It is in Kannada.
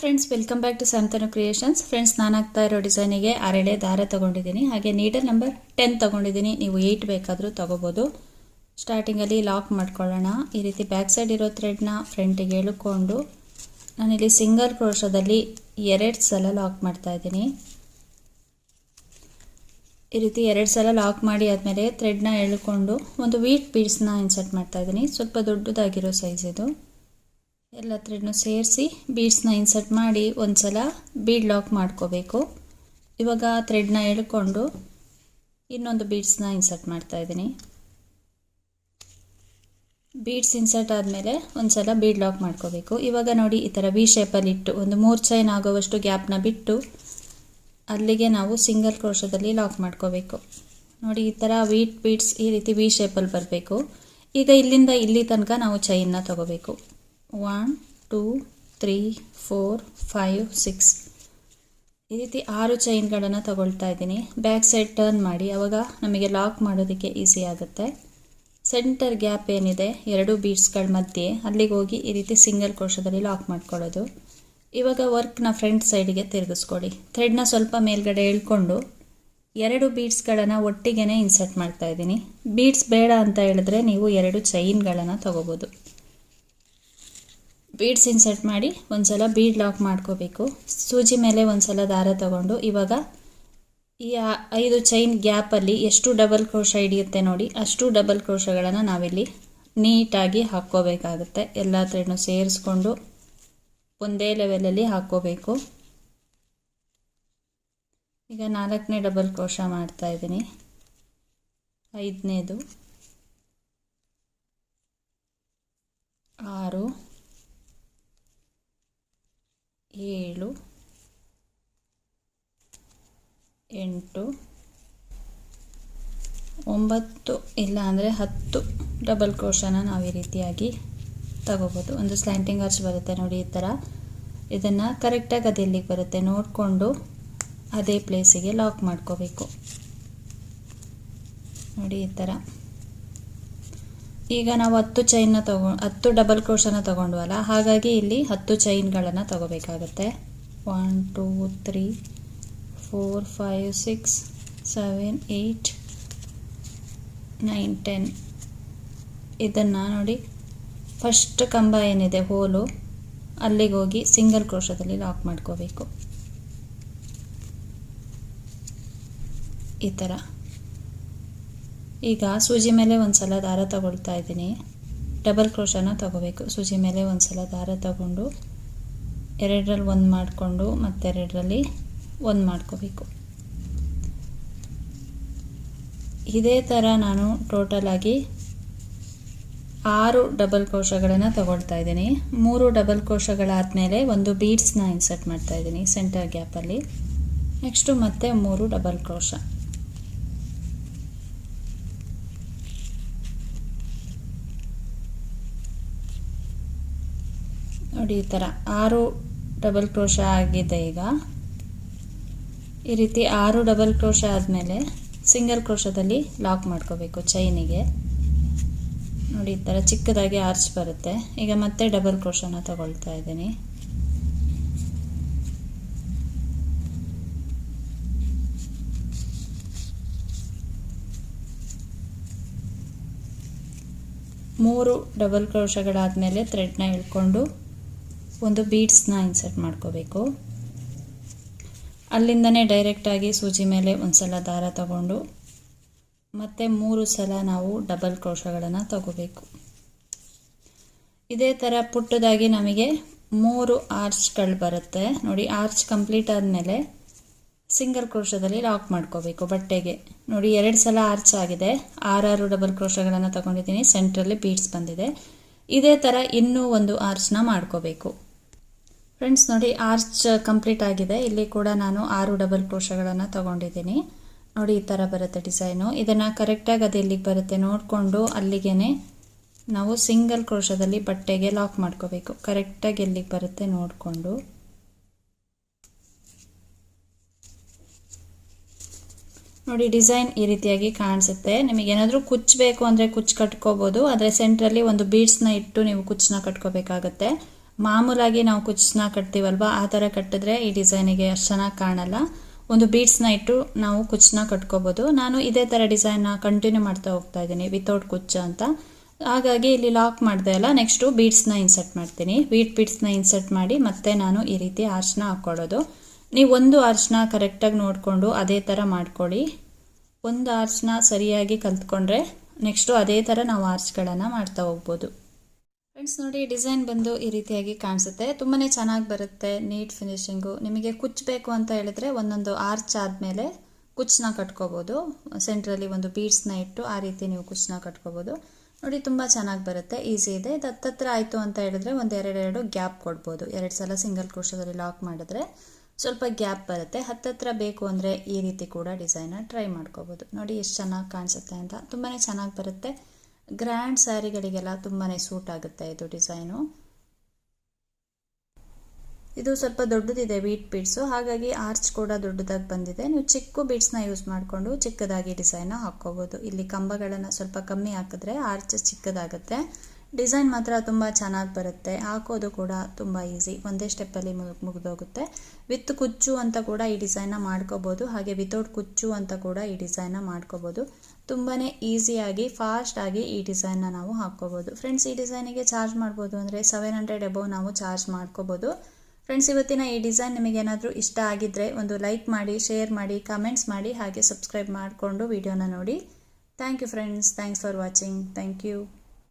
Friends welcome back to Santanu creations friends ನಾನು ಆಗ್ತಾ ಇರೋ ಡಿಸೈನಿಗೆ ಅರಳೆ ದಾರ ತಗೊಂಡಿದ್ದೀನಿ. ಹಾಗೆ ನೀಡಲ್ ನಂಬರ್ ಟೆನ್ ತಗೊಂಡಿದ್ದೀನಿ. ನೀವು ಏಯ್ಟ್ ಬೇಕಾದರೂ ತೊಗೋಬೋದು. ಸ್ಟಾರ್ಟಿಂಗಲ್ಲಿ ಲಾಕ್ ಮಾಡ್ಕೊಳ್ಳೋಣ. ಈ ರೀತಿ ಬ್ಯಾಕ್ ಸೈಡ್ ಇರೋ ಥ್ರೆಡ್ನ ಫ್ರಂಟಿಗೆ ಎಳ್ಕೊಂಡು ನಾನಿಲ್ಲಿ ಸಿಂಗಲ್ ಕ್ರೋಶದಲ್ಲಿ ಎರಡು ಸಲ ಲಾಕ್ ಮಾಡ್ತಾ ಇದ್ದೀನಿ. ಈ ರೀತಿ ಎರಡು ಸಲ ಲಾಕ್ ಮಾಡಿ ಆದಮೇಲೆ ಥ್ರೆಡ್ನ ಎಳ್ಕೊಂಡು ಒಂದು ವೀಟ್ ಪೀಸ್ನ ಇನ್ಸರ್ಟ್ ಮಾಡ್ತಾ ಇದ್ದೀನಿ. ಸ್ವಲ್ಪ ದೊಡ್ಡದಾಗಿರೋ ಸೈಜ್ ಇದು. ಎಲ್ಲ ಥ್ರೆಡ್ನು ಸೇರಿಸಿ ಬೀಡ್ಸ್ನ ಇನ್ಸರ್ಟ್ ಮಾಡಿ ಒಂದು ಸಲ ಬೀಡ್ ಲಾಕ್ ಮಾಡ್ಕೋಬೇಕು. ಇವಾಗ ಥ್ರೆಡ್ನ ಎಳ್ಕೊಂಡು ಇನ್ನೊಂದು ಬೀಡ್ಸ್ನ ಇನ್ಸರ್ಟ್ ಮಾಡ್ತಾ ಇದ್ದೀನಿ. ಬೀಡ್ಸ್ ಇನ್ಸರ್ಟ್ ಆದಮೇಲೆ ಒಂದು ಸಲ ಬೀಡ್ ಲಾಕ್ ಮಾಡ್ಕೋಬೇಕು. ಇವಾಗ ನೋಡಿ ಈ ಥರ ವಿ ಶೇಪಲ್ಲಿ ಇಟ್ಟು ಒಂದು ಮೂರು ಚೈನ್ ಆಗೋವಷ್ಟು ಗ್ಯಾಪ್ನ ಬಿಟ್ಟು ಅಲ್ಲಿಗೆ ನಾವು ಸಿಂಗಲ್ ಕ್ರೋಶದಲ್ಲಿ ಲಾಕ್ ಮಾಡ್ಕೋಬೇಕು. ನೋಡಿ ಈ ಥರ ವೀಟ್ ಬೀಡ್ಸ್ ಈ ರೀತಿ ವಿ ಶೇಪಲ್ಲಿ ಬರಬೇಕು. ಈಗ ಇಲ್ಲಿಂದ ಇಲ್ಲಿ ತನಕ ನಾವು ಚೈನ್ನ ತಗೋಬೇಕು. One two three four five six ಈ ರೀತಿ ಆರು ಚೈನ್ಗಳನ್ನು ತಗೊಳ್ತಾ ಇದ್ದೀನಿ. ಬ್ಯಾಕ್ ಸೈಡ್ ಟರ್ನ್ ಮಾಡಿ. ಅವಾಗ ನಮಗೆ ಲಾಕ್ ಮಾಡೋದಕ್ಕೆ ಈಸಿ ಆಗುತ್ತೆ. ಸೆಂಟರ್ ಗ್ಯಾಪ್ ಏನಿದೆ? ಎರಡು ಬೀಡ್ಸ್ಗಳ ಮಧ್ಯೆ. ಅಲ್ಲಿಗೆ ಹೋಗಿ ಈ ರೀತಿ ಸಿಂಗಲ್ ಕೋಶದಲ್ಲಿ ಲಾಕ್ ಮಾಡ್ಕೊಳ್ಳೋದು. ಇವಾಗ ವರ್ಕ್ನ ಫ್ರಂಟ್ ಸೈಡಿಗೆ ತಿರುಗಿಸ್ಕೊಡಿ ಥ್ರೆಡ್ನ ಸ್ವಲ್ಪ ಮೇಲ್ಗಡೆ ಎಳ್ಕೊಂಡು ಎರಡು ಬೀಡ್ಸ್ಗಳನ್ನು ಒಟ್ಟಿಗೆ ಇನ್ಸರ್ಟ್ ಮಾಡ್ತಾ ಇದ್ದೀನಿ. ಬೀಡ್ಸ್ ಬೇಡ ಅಂತ ಹೇಳಿದ್ರೆ ನೀವು ಎರಡು ಚೈನ್ಗಳನ್ನು ತಗೋಬೋದು. ಬೀಡ್ಸ್ ಇನ್ಸರ್ಟ್ ಮಾಡಿ ಒಂದ್ಸಲ ಬೀಡ್ ಲಾಕ್ ಮಾಡ್ಕೋಬೇಕು. ಸೂಜಿ ಮೇಲೆ ಒಂದ್ಸಲ ದಾರ ತಗೊಂಡು ಇವಾಗ ಈ ಐದು ಚೈನ್ ಗ್ಯಾಪಲ್ಲಿ ಎಷ್ಟು ಡಬಲ್ ಕ್ರೋಶ ಹಿಡಿಯುತ್ತೆ ನೋಡಿ, ಅಷ್ಟು ಡಬಲ್ ಕ್ರೋಶಗಳನ್ನು ನಾವಿಲ್ಲಿ ನೀಟಾಗಿ ಹಾಕ್ಕೋಬೇಕಾಗುತ್ತೆ. ಎಲ್ಲ ಥ್ರೆಡ್ನು ಸೇರಿಸ್ಕೊಂಡು ಒಂದೇ ಲೆವೆಲಲ್ಲಿ ಹಾಕ್ಕೋಬೇಕು. ಈಗ ನಾಲ್ಕನೇ ಡಬಲ್ ಕ್ರೋಶ ಮಾಡ್ತಾ ಇದ್ದೀನಿ. ಐದನೇದು, ಆರು ಏಳು, ಎಂಟು, ಒಂಬತ್ತು, ಇಲ್ಲ ಅಂದರೆ ಹತ್ತು ಡಬಲ್ ಕ್ರೋಶನ ನಾವು ಈ ರೀತಿಯಾಗಿ ತಗೋಬೋದು. ಒಂದು ಸ್ಲ್ಯಾಂಟಿಂಗ್ ಆರ್ಚ್ ಬರುತ್ತೆ ನೋಡಿ ಈ ಥರ. ಇದನ್ನು ಕರೆಕ್ಟಾಗಿ ಅದು ಎಲ್ಲಿಗೆ ಬರುತ್ತೆ. ನೋಡಿಕೊಂಡು ಅದೇ ಪ್ಲೇಸಿಗೆ ಲಾಕ್ ಮಾಡ್ಕೋಬೇಕು. ನೋಡಿ ಈ ಥರ. ಈಗ ನಾವು ಹತ್ತು ಚೈನ್ನ ತಗೊ, ಹತ್ತು ಡಬಲ್ ಕ್ರೋಶನ ತಗೊಂಡ್ವಲ್ಲ, ಹಾಗಾಗಿ ಇಲ್ಲಿ ಹತ್ತು ಚೈನ್ಗಳನ್ನು ತಗೋಬೇಕಾಗತ್ತೆ. One two three four five six seven eight nine ten ಇದನ್ನು ನೋಡಿ ಫಸ್ಟ್ ಕಂಬ ಏನಿದೆ, ಹೋಲು, ಅಲ್ಲಿಗೆ ಹೋಗಿ ಸಿಂಗಲ್ ಕ್ರೋಶದಲ್ಲಿ ಲಾಕ್ ಮಾಡ್ಕೋಬೇಕು. ಈ ಥರ ಈಗ ಸೂಜಿ ಮೇಲೆ ಒಂದು ಸಲ ದಾರ ತಗೊಳ್ತಾ ಇದ್ದೀನಿ. ಡಬಲ್ ಕ್ರೋಶನ ತಗೋಬೇಕು. ಸೂಜಿ ಮೇಲೆ ಒಂದು ಸಲ ದಾರ ತಗೊಂಡು ಎರಡರಲ್ಲಿ ಒಂದು ಮಾಡಿಕೊಂಡು ಮತ್ತೆರಡರಲ್ಲಿ ಒಂದು ಮಾಡ್ಕೋಬೇಕು. ಇದೇ ಥರ ನಾನು ಟೋಟಲಾಗಿ ಆರು ಡಬಲ್ ಕೋಶಗಳನ್ನು ತಗೊಳ್ತಾ ಇದ್ದೀನಿ. ಮೂರು ಡಬಲ್ ಕೋಶಗಳಾದಮೇಲೆ ಒಂದು ಬೀಡ್ಸ್ನ ಇನ್ಸರ್ಟ್ ಮಾಡ್ತಾ ಇದ್ದೀನಿ ಸೆಂಟರ್ ಗ್ಯಾಪಲ್ಲಿ ನೆಕ್ಸ್ಟು ಮತ್ತೆ ಮೂರು ಡಬಲ್ ಕ್ರೋಶ ನೋಡಿ ಈ ಥರ ಆರು ಡಬಲ್ ಕ್ರೋಶ ಆಗಿದೆ ಈಗ. ಈ ರೀತಿ ಆರು ಡಬಲ್ ಕ್ರೋಶ ಆದಮೇಲೆ ಸಿಂಗಲ್ ಕ್ರೋಶದಲ್ಲಿ ಲಾಕ್ ಮಾಡ್ಕೋಬೇಕು ಚೈನಿಗೆ ನೋಡಿ ಈ ಥರ ಚಿಕ್ಕದಾಗಿ ಆರ್ಚ್ ಬರುತ್ತೆ. ಈಗ ಮತ್ತೆ ಡಬಲ್ ಕ್ರೋಶನ ತಗೊಳ್ತಾ ಇದ್ದೀನಿ. ಮೂರು ಡಬಲ್ ಕ್ರೋಶಗಳಾದಮೇಲೆ ಥ್ರೆಡ್ನ ಇಳ್ಕೊಂಡು ಒಂದು ಬೀಡ್ಸ್ನ ಇನ್ಸರ್ಟ್ ಮಾಡ್ಕೋಬೇಕು. ಅಲ್ಲಿಂದನೇ ಡೈರೆಕ್ಟಾಗಿ ಸೂಜಿ ಮೇಲೆ ಒಂದು ಸಲ ದಾರ ತಗೊಂಡು, ಮತ್ತು ಮೂರು ಸಲ ನಾವು ಡಬಲ್ ಕ್ರೋಶಗಳನ್ನು ತಗೋಬೇಕು. ಇದೇ ಥರ ಪುಟ್ಟದಾಗಿ ನಮಗೆ ಮೂರು ಆರ್ಚ್ಗಳು ಬರುತ್ತೆ. ನೋಡಿ ಆರ್ಚ್ ಕಂಪ್ಲೀಟ್ ಆದಮೇಲೆ ಸಿಂಗಲ್ ಕ್ರೋಶದಲ್ಲಿ ಲಾಕ್ ಮಾಡ್ಕೋಬೇಕು ಬಟ್ಟೆಗೆ. ನೋಡಿ, ಎರಡು ಸಲ ಆರ್ಚ್ ಆಗಿದೆ. ಆರಾರು ಡಬಲ್ ಕ್ರೋಶಗಳನ್ನು ತಗೊಂಡಿದ್ದೀನಿ. ಸೆಂಟ್ರಲ್ಲಿ ಬೀಡ್ಸ್ ಬಂದಿದೆ. ಇದೇ ಥರ ಇನ್ನೂ ಒಂದು ಆರ್ಚ್ನ ಮಾಡ್ಕೋಬೇಕು. ಫ್ರೆಂಡ್ಸ್ ನೋಡಿ ಆರ್ಚ್ ಕಂಪ್ಲೀಟ್ ಆಗಿದೆ. ಇಲ್ಲಿ ಕೂಡ ನಾನು ಆರು ಡಬಲ್ ಕ್ರೋಶಗಳನ್ನು ತಗೊಂಡಿದ್ದೀನಿ. ನೋಡಿ, ಈ ಥರ ಬರುತ್ತೆ ಡಿಸೈನು ಇದನ್ನು ಕರೆಕ್ಟಾಗಿ ಅದು ಎಲ್ಲಿಗೆ ಬರುತ್ತೆ ನೋಡಿಕೊಂಡು ಅಲ್ಲಿಗೆ ನಾವು ಸಿಂಗಲ್ ಕ್ರೋಶದಲ್ಲಿ ಬಟ್ಟೆಗೆ ಲಾಕ್ ಮಾಡ್ಕೋಬೇಕು. ಕರೆಕ್ಟಾಗಿ ಎಲ್ಲಿಗೆ ಬರುತ್ತೆ ನೋಡಿಕೊಂಡು. ನೋಡಿ ಡಿಸೈನ್ ಈ ರೀತಿಯಾಗಿ ಕಾಣಿಸುತ್ತೆ. ನಿಮಗೆ ಏನಾದರೂ ಕುಚ್ಚಬೇಕು ಅಂದರೆ ಕುಚ್ಚು ಕಟ್ಕೋಬೋದು. ಆದರೆ ಸೆಂಟ್ರಲ್ಲಿ ಒಂದು ಬೀಡ್ಸ್ನ ಇಟ್ಟು ನೀವು ಕುಚ್ಚನ್ನ ಕಟ್ಕೋಬೇಕಾಗತ್ತೆ. ಮಾಮೂಲಾಗಿ ನಾವು ಕುಚ್ಚನ್ನ ಕಟ್ತೀವಲ್ವ? ಆ ಥರ ಕಟ್ಟಿದ್ರೆ ಈ ಡಿಸೈನಿಗೆ ಅಷ್ಟು ಚೆನ್ನಾಗಿ ಕಾಣಲ್ಲ. ಒಂದು ಬೀಡ್ಸ್ನ ಇಟ್ಟು ನಾವು ಕುಚ್ಚನ್ನ ಕಟ್ಕೋಬೋದು. ನಾನು ಇದೇ ಥರ ಡಿಸೈನ್ನ ಕಂಟಿನ್ಯೂ ಮಾಡ್ತಾ ಹೋಗ್ತಾ ಇದ್ದೀನಿ ವಿತೌಟ್ ಕುಚ್ಚ ಅಂತ. ಹಾಗಾಗಿ ಇಲ್ಲಿ ಲಾಕ್ ಮಾಡಿದೆ ಅಲ್ಲ ನೆಕ್ಸ್ಟು ಬೀಡ್ಸ್ನ ಇನ್ಸರ್ಟ್ ಮಾಡ್ತೀನಿ. ಬೀಟ್ ಬೀಡ್ಸ್ನ ಇನ್ಸರ್ಟ್ ಮಾಡಿ ಮತ್ತೆ ನಾನು ಈ ರೀತಿ ಅರ್ಶನ ಹಾಕ್ಕೊಳ್ಳೋದು. ನೀವು ಒಂದು ಅರ್ಶನ ಕರೆಕ್ಟಾಗಿ ನೋಡಿಕೊಂಡು ಅದೇ ಥರ ಮಾಡ್ಕೊಳ್ಳಿ. ಒಂದು ಆರ್ಚ್ನ ಸರಿಯಾಗಿ ಕಲ್ತ್ಕೊಂಡ್ರೆ ನೆಕ್ಸ್ಟು ಅದೇ ಥರ ನಾವು ಆರ್ಚ್ಗಳನ್ನು ಮಾಡ್ತಾ ಹೋಗ್ಬೋದು. ಫ್ರೆಂಡ್ಸ್ ನೋಡಿ ಡಿಸೈನ್ ಬಂದು ಈ ರೀತಿಯಾಗಿ ಕಾಣಿಸುತ್ತೆ. ತುಂಬಾ ಚೆನ್ನಾಗಿ ಬರುತ್ತೆ ನೀಟ್ ಫಿನಿಶಿಂಗು ನಿಮಗೆ ಕುಚ್ಚಬೇಕು ಅಂತ ಹೇಳಿದ್ರೆ ಒಂದೊಂದು ಆರ್ಚ್ ಆದಮೇಲೆ ಕುಚ್ಚನ್ನ ಕಟ್ಕೋಬೋದು. ಸೆಂಟ್ರಲ್ಲಿ ಒಂದು ಬೀಡ್ಸ್ನ ಇಟ್ಟು ಆ ರೀತಿ ನೀವು ಕುಚ್ಚನ್ನ ಕಟ್ಕೋಬೋದು. ನೋಡಿ, ತುಂಬ ಚೆನ್ನಾಗಿ ಬರುತ್ತೆ ಈಸಿ ಇದೆ. ಇದು ಹತ್ತತ್ರ ಆಯಿತು ಅಂತ ಹೇಳಿದ್ರೆ ಒಂದು ಎರಡೆರಡು ಗ್ಯಾಪ್ ಕೊಡ್ಬೋದು. ಎರಡು ಸಲ ಸಿಂಗಲ್ ಕ್ರೋಶದಲ್ಲಿ ಲಾಕ್ ಮಾಡಿದ್ರೆ ಸ್ವಲ್ಪ ಗ್ಯಾಪ್ ಬರುತ್ತೆ. ಹತ್ತತ್ರ ಬೇಕು ಅಂದರೆ ಈ ರೀತಿ ಕೂಡ ಡಿಸೈನ ಟ್ರೈ ಮಾಡ್ಕೋಬೋದು. ನೋಡಿ, ಎಷ್ಟು ಚೆನ್ನಾಗಿ ಕಾಣಿಸುತ್ತೆ ಅಂತ. ತುಂಬಾ ಚೆನ್ನಾಗಿ ಬರುತ್ತೆ. ಗ್ರ್ಯಾಂಡ್ ಸ್ಯಾರಿಗಳಿಗೆಲ್ಲ ತುಂಬಾ ಸೂಟ್ ಆಗುತ್ತೆ ಇದು ಡಿಸೈನು ಇದು ಸ್ವಲ್ಪ ದೊಡ್ಡದಿದೆ ವೀಟ್ ಬೀಡ್ಸು ಹಾಗಾಗಿ ಆರ್ಚ್ ಕೂಡ ದೊಡ್ಡದಾಗಿ ಬಂದಿದೆ. ನೀವು ಚಿಕ್ಕ ಬೀಡ್ಸ್ನ ಯೂಸ್ ಮಾಡಿಕೊಂಡು ಚಿಕ್ಕದಾಗಿ ಡಿಸೈನ್ನ ಹಾಕ್ಕೋಬೋದು. ಇಲ್ಲಿ ಕಂಬಗಳನ್ನು ಸ್ವಲ್ಪ ಕಮ್ಮಿ ಹಾಕಿದ್ರೆ ಆರ್ಚ್ ಚಿಕ್ಕದಾಗುತ್ತೆ. ಡಿಸೈನ್ ಮಾತ್ರ ತುಂಬ ಚೆನ್ನಾಗಿ ಬರುತ್ತೆ. ಹಾಕೋದು ಕೂಡ ತುಂಬ ಈಸಿ ಒಂದೇ ಸ್ಟೆಪ್ಪಲ್ಲಿ ಮುಗಿದೋಗುತ್ತೆ. ವಿತ್ ಕುಚ್ಚು ಅಂತ ಕೂಡ ಈ ಡಿಸೈನ್ನ ಮಾಡ್ಕೋಬೋದು. ಹಾಗೆ ವಿತೌಟ್ ಕುಚ್ಚು ಅಂತ ಕೂಡ ಈ ಡಿಸೈನ್ನ ಮಾಡ್ಕೋಬೋದು. ತುಂಬಾ ಈಸಿಯಾಗಿ ಫಾಸ್ಟಾಗಿ ಈ ಡಿಸೈನ್ನ ನಾವು ಹಾಕ್ಕೋಬೋದು. ಫ್ರೆಂಡ್ಸ್ ಈ ಡಿಸೈನಿಗೆ ಚಾರ್ಜ್ ಮಾಡ್ಬೋದು ಅಂದರೆ ಸೆವೆನ್ ಹಂಡ್ರೆಡ್ ಎಬೋವ್ ನಾವು ಚಾರ್ಜ್ ಮಾಡ್ಕೋಬೋದು. ಫ್ರೆಂಡ್ಸ್ ಇವತ್ತಿನ ಈ ಡಿಸೈನ್ ನಿಮಗೇನಾದರೂ ಇಷ್ಟ ಆಗಿದ್ದರೆ ಒಂದು ಲೈಕ್ ಮಾಡಿ ಶೇರ್ ಮಾಡಿ ಕಮೆಂಟ್ಸ್ ಮಾಡಿ, ಹಾಗೆ ಸಬ್ಸ್ಕ್ರೈಬ್ ಮಾಡಿಕೊಂಡು ವಿಡಿಯೋನ ನೋಡಿ. Thank you friends thanks for watching thank you